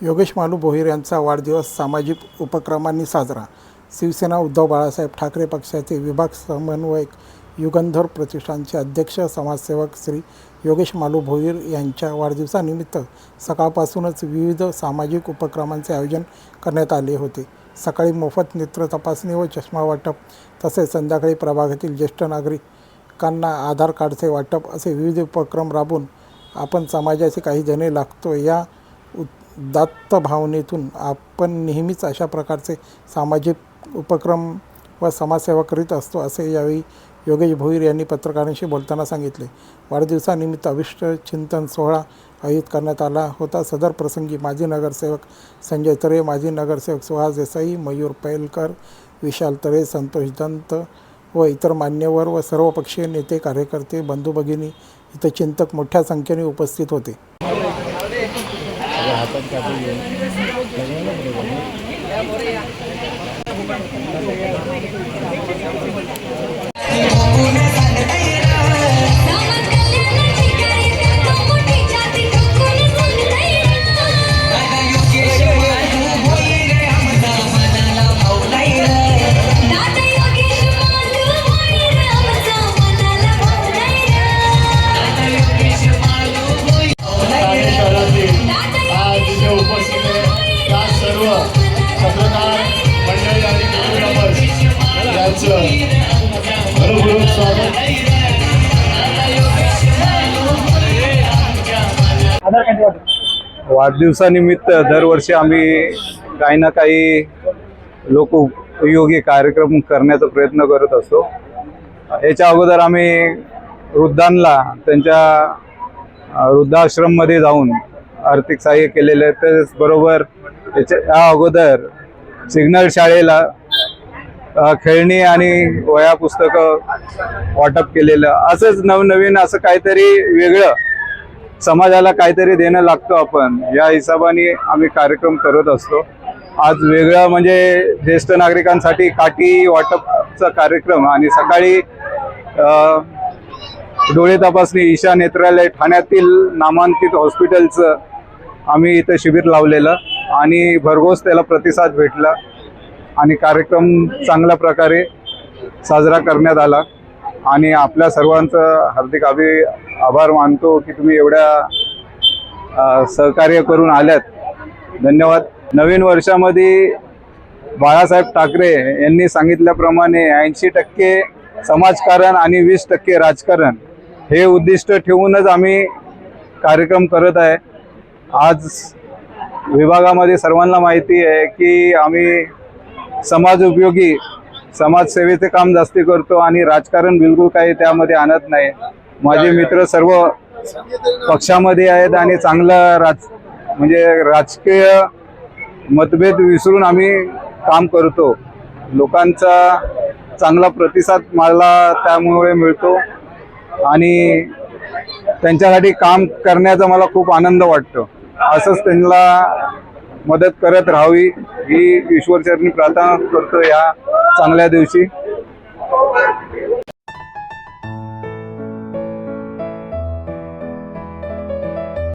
योगेश मालू भोईर यांचा वाढदिवस सामाजिक उपक्रमांनी साजरा. शिवसेना उद्धव बाळासाहेब ठाकरे पक्षाचे विभाग समन्वयक युगंधर प्रतिष्ठानचे अध्यक्ष समाजसेवक श्री योगेश मालू भोईर यांच्या वाढदिवसानिमित्त सकाळपासूनच विविध सामाजिक उपक्रमांचे आयोजन करण्यात आले होते. सकाळी मोफत नेत्र तपासणी व चष्मा वाटप तसेच संध्याकाळी प्रभागातील ज्येष्ठ नागरिकांना आधार कार्डचे वाटप असे विविध उपक्रम राबवून आपण समाजाचे काही जणे लागतो या दत्त भावनेतून आपण नेहमीच अशा प्रकारचे सामाजिक उपक्रम व समाजसेवा करीत असतो असे यावेळी योगेश भोईर यांनी पत्रकारांशी बोलताना सांगितले. वाढदिवसानिमित्त अविष्ट चिंतन सोहळा आयोजित करण्यात आला होता. सदर प्रसंगी माजी नगरसेवक संजय तरे माजी नगरसेवक सुहास देसाई मयूर पैलकर विशाल तरे संतोष दंत व इतर मान्यवर व सर्वपक्षीय नेते कार्यकर्ते बंधू भगिनी इथं चिंतक मोठ्या संख्येने उपस्थित होते. समाज सर्व पत्रकार मंडळी आणि यांचं भरभरून स्वागत. वाढदिवसानिमित्त दरवर्षी आम्ही काही ना काही लोक उपयोगी कार्यक्रम करण्याचा प्रयत्न करत असतो. याच्या अगोदर आम्ही वृद्धांना त्यांच्या वृद्धाश्रममध्ये जाऊन आर्थिक सहाय्य केलेलं आहे. त्याचबरोबर त्याच्या अगोदर. सिग्नल शाळेला खेळणी आणि वया पुस्तकं वाटप केलेलं. असंच नवनवीन असं काहीतरी वेगळं समाजाला काहीतरी देणं लागतो आपण. या हिशोबाने आम्ही कार्यक्रम करत असतो. आज वेगळं म्हणजे ज्येष्ठ नागरिकांसाठी काठी वाटपचा कार्यक्रम आणि सकाळी डोळे तपासणी ईशा नेत्रालय ठाण्यातील नामांकित हॉस्पिटलचं आम्ही इथं शिबिर लावलेलं. आणि भरघोस त्याला प्रतिसाद भेटला आणि कार्यक्रम चांगल्या प्रकारे साजरा करण्यात आला. आणि आपल्या सर्वांचं हार्दिक अभि आभार मानतो की तुम्ही एवढ्या सहकार्य करून आल्यात. धन्यवाद. नवीन वर्षामध्ये बाळासाहेब ठाकरे यांनी सांगितल्याप्रमाणे ऐंशी टक्के समाजकारण आणि वीस टक्के राजकारण हे उद्दिष्ट ठेवूनच आम्ही कार्यक्रम करत आहे. आज विभागामध्ये सर्वांना माहिती आहे की आम्ही समाज उपयोगी समाजसेवेचे काम जास्ती करतो आणि राजकारण बिलकुल काही त्यामध्ये आणत नाही. माझे मित्र सर्व पक्षामध्ये आहेत आणि चांगलं राज म्हणजे राजकीय मतभेद विसरून आम्ही काम करतो. लोकांचा चांगला प्रतिसाद मला त्यामुळे मिळतो आणि त्यांच्यासाठी काम करण्याचा मला खूप आनंद वाटतो. असंच त्यांना मदत करत राहावी ही ईश्वरचरणी प्रार्थना करतो या चांगल्या दिवशी.